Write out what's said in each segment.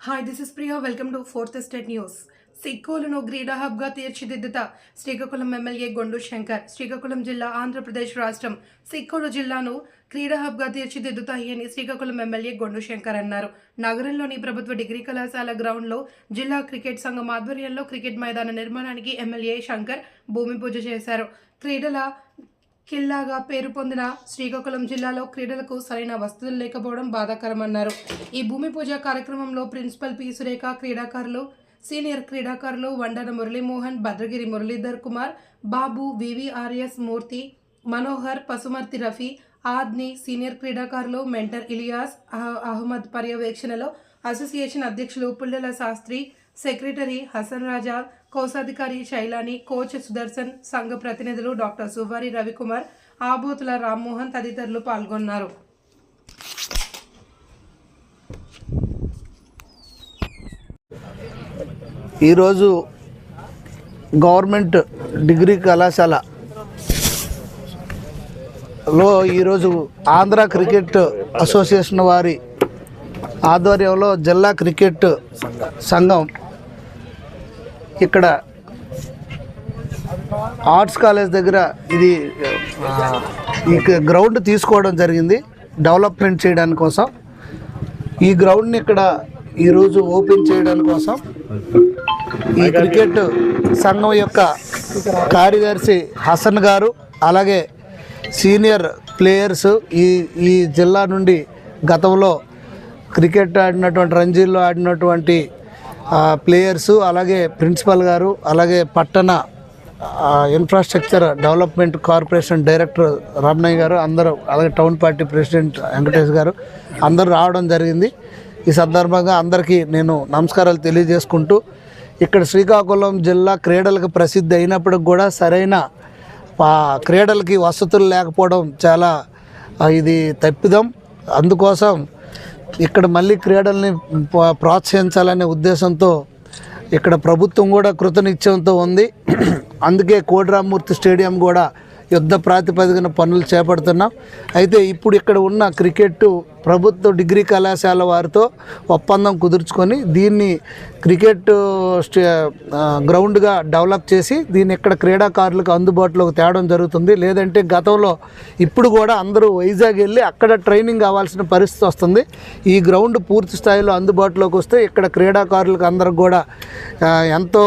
Hi this is Priya welcome to fourth state news సిక్కోలను క్రీడా హబ్గా తీర్చిదిద్దుత శ్రీకాకుళం ఎమ్మెల్యే గొండు శంకర్. శ్రీకాకుళం జిల్లా ఆంధ్రప్రదేశ్ రాష్ట్రం సిక్కోలు జిల్లాను క్రీడా హబ్గా తీర్చిదిద్దుతాయని శ్రీకాకుళం ఎమ్మెల్యే గొండు శంకర్ అన్నారు. నగరంలోని ప్రభుత్వ డిగ్రీ కళాశాల గ్రౌండ్లో జిల్లా క్రికెట్ సంఘం ఆధ్వర్యంలో క్రికెట్ మైదాన నిర్మాణానికి ఎమ్మెల్యే శంకర్ భూమి పూజ చేశారు. క్రీడల కిల్లాగా పేరు పొందిన శ్రీకాకుళం జిల్లాలో క్రీడలకు సరైన వసతులు లేకపోవడం బాధాకరమన్నారు. ఈ భూమి పూజ కార్యక్రమంలో ప్రిన్సిపల్ పి. సురేఖ క్రీడాకారులు సీనియర్ క్రీడాకారులు వండన మురళీమోహన్ భద్రగిరి మురళీధర్ కుమార్ బాబు వివిఆర్ఎస్ మూర్తి మనోహర్ పసుమర్తి రఫీ ఆద్ని సీనియర్ క్రీడాకారులు మెంటర్ ఇలియాస్ అహ్ అహ్మద్ పర్యవేక్షణలో అసోసియేషన్ అధ్యక్షులు పుల్లెల శాస్త్రి సెక్రటరీ హసన్ రాజా కోశాధికారి శైలాని కోచ్ సుదర్శన్ సంఘ ప్రతినిధులు డాక్టర్ సువారి రవికుమార్ ఆబోతుల రామ్మోహన్ తదితరులు పాల్గొన్నారు. ఈరోజు గవర్నమెంట్ డిగ్రీ కళాశాల లో ఈరోజు ఆంధ్ర క్రికెట్ అసోసియేషన్ వారి ఆధ్వర్యంలో జిల్లా క్రికెట్ సంఘం ఇక్కడ ఆర్ట్స్ కాలేజ్ దగ్గర ఇది ఈ గ్రౌండ్ తీసుకోవడం జరిగింది డెవలప్మెంట్ చేయడానికి కోసం. ఈ గ్రౌండ్ని ఇక్కడ ఈరోజు ఓపెన్ చేయడం కోసం ఈ క్రికెట్ సంఘం యొక్క కార్యదర్శి హసన్ గారు అలాగే సీనియర్ ప్లేయర్స్ ఈ ఈ జిల్లా నుండి గతంలో క్రికెట్ ఆడినటువంటి రంజీల్లో ఆడినటువంటి ప్లేయర్సు అలాగే ప్రిన్సిపల్ గారు అలాగే పట్టణ infrastructure development corporation director Ramanayya గారు అందరూ అలాగే టౌన్ పార్టీ ప్రెసిడెంట్ వెంకటేష్ గారు అందరూ రావడం జరిగింది. ఈ సందర్భంగా అందరికీ నేను నమస్కారాలు తెలియజేసుకుంటూ ఇక్కడ శ్రీకాకుళం జిల్లా క్రీడలకు ప్రసిద్ధి అయినప్పటికి కూడా సరైన క్రీడలకి వసతులు లేకపోవడం చాలా ఇది తప్పిదం. అందుకోసం ఇక్కడ మళ్ళీ క్రీడల్ని ప్రోత్సహించాలనే ఉద్దేశంతో ఇక్కడ ప్రభుత్వం కూడా కృతనిశ్చయంతో ఉంది. అందుకే కోటిరామూర్తి స్టేడియం కూడా యుద్ధ ప్రాతిపదికన పనులు చేపడుతున్నాం. అయితే ఇప్పుడు ఇక్కడ ఉన్న క్రికెట్ ప్రభుత్వ డిగ్రీ కళాశాల వారితో ఒప్పందం కుదుర్చుకొని దీన్ని క్రికెట్ స్టే గ్రౌండ్గా డెవలప్ చేసి దీన్ని ఇక్కడ క్రీడాకారులకు అందుబాటులోకి తేవడం జరుగుతుంది. లేదంటే గతంలో ఇప్పుడు కూడా అందరూ వైజాగ్ వెళ్ళి అక్కడ ట్రైనింగ్ కావాల్సిన పరిస్థితి వస్తుంది. ఈ గ్రౌండ్ పూర్తి స్థాయిలో అందుబాటులోకి వస్తే ఇక్కడ క్రీడాకారులకు అందరికి కూడా ఎంతో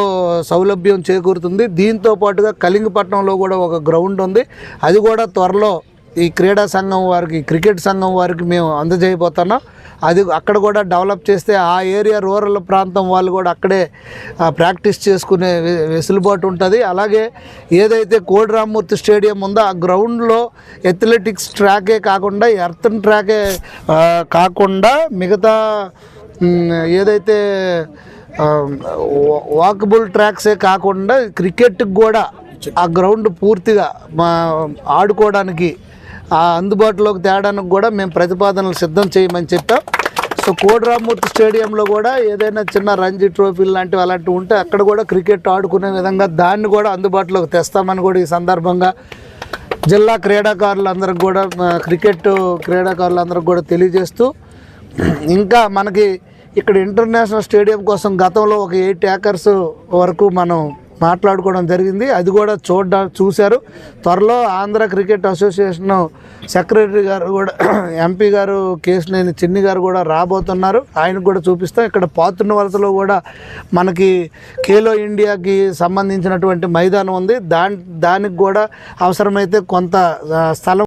సౌలభ్యం చేకూరుతుంది. దీంతో పాటుగా కలింగపట్నంలో కూడా ఒక గ్రౌండ్ ఉంది. అది కూడా త్వరలో ఈ క్రీడా సంఘం వారికి క్రికెట్ సంఘం వారికి మేము అందజేయబోతున్నాం. అది అక్కడ కూడా డెవలప్ చేస్తే ఆ ఏరియా రూరల్ ప్రాంతం వాళ్ళు కూడా అక్కడే ప్రాక్టీస్ చేసుకునే వె- వెసులుబాటు ఉంటుంది. అలాగే ఏదైతే కోడిరామూర్తి స్టేడియం ఉందో ఆ గ్రౌండ్లో అథ్లెటిక్స్ ట్రాకే కాకుండా ఎర్తన్ ట్రాకే కాకుండా మిగతా ఏదైతే వాకబుల్ ట్రాక్సే కాకుండా క్రికెట్కి కూడా ఆ గ్రౌండ్ పూర్తిగా మా ఆడుకోవడానికి ఆ అందుబాటులోకి తేడానికి కూడా మేము ప్రతిపాదనలు సిద్ధం చేయమని చెప్పాం. సో కోడిరామూర్తి స్టేడియంలో కూడా ఏదైనా చిన్న రంజీ ట్రోఫీలు లాంటివి అలాంటివి ఉంటే అక్కడ కూడా క్రికెట్ ఆడుకునే విధంగా దాన్ని కూడా అందుబాటులోకి తెస్తామని కూడా ఈ సందర్భంగా జిల్లా క్రీడాకారులందరికి కూడా క్రికెట్ క్రీడాకారులందరికి కూడా తెలియజేస్తూ ఇంకా మనకి ఇక్కడ ఇంటర్నేషనల్ స్టేడియం కోసం గతంలో ఒక ఎయిట్ ఏకర్స్ వరకు మనం మాట్లాడుకోవడం జరిగింది. అది కూడా చూడ చూశారు. త్వరలో ఆంధ్ర క్రికెట్ అసోసియేషన్ సెక్రటరీ గారు కూడా ఎంపీ గారు కేసునేని చిన్ని గారు కూడా రాబోతున్నారు. ఆయనకు కూడా చూపిస్తాం. ఇక్కడ పాతున్న వలసలో కూడా మనకి ఖేలో ఇండియాకి సంబంధించినటువంటి మైదానం ఉంది. దాని దానికి కూడా అవసరమైతే కొంత స్థలం